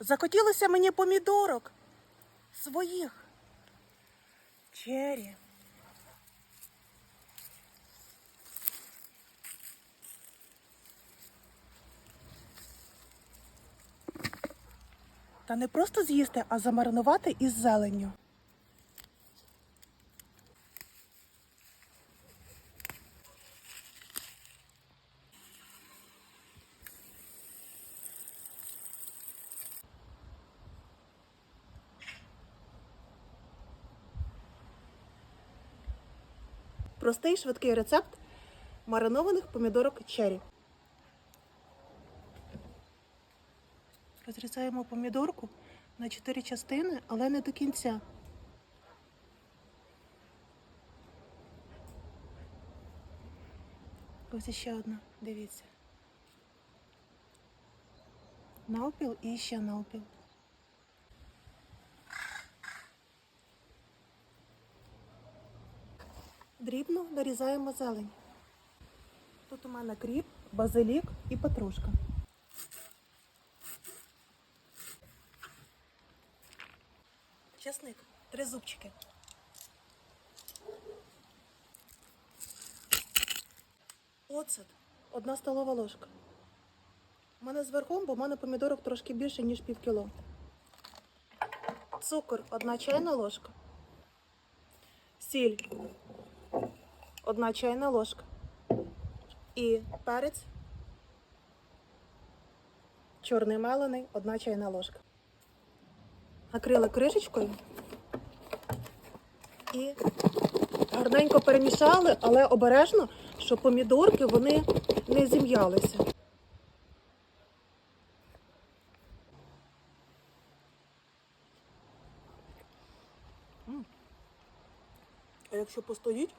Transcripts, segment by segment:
Захотілося мені помідорок своїх. Чері. Та не просто з'їсти, а замаринувати із зеленню. Простий швидкий рецепт маринованих помідорок чері. Розрізаємо помідорку на 4 частини, але не до кінця. Ось ще одна, дивіться. Навпіл і ще навпіл. Дрібно нарізаємо зелень. Тут у мене кріп, базилік і петрушка. Чесник, три зубчики. Оцет, одна столова ложка. У мене зверху, бо в мене помідорок трошки більше, ніж пів кіло. Цукор, одна чайна ложка. Сіль, одна чайна ложка. І перець. Чорний мелений, одна чайна ложка. Накрили кришечкою і гарненько перемішали, але обережно, щоб помідорки вони не зім'ялися. А якщо постоїть,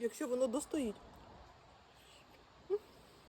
якщо воно достоїть,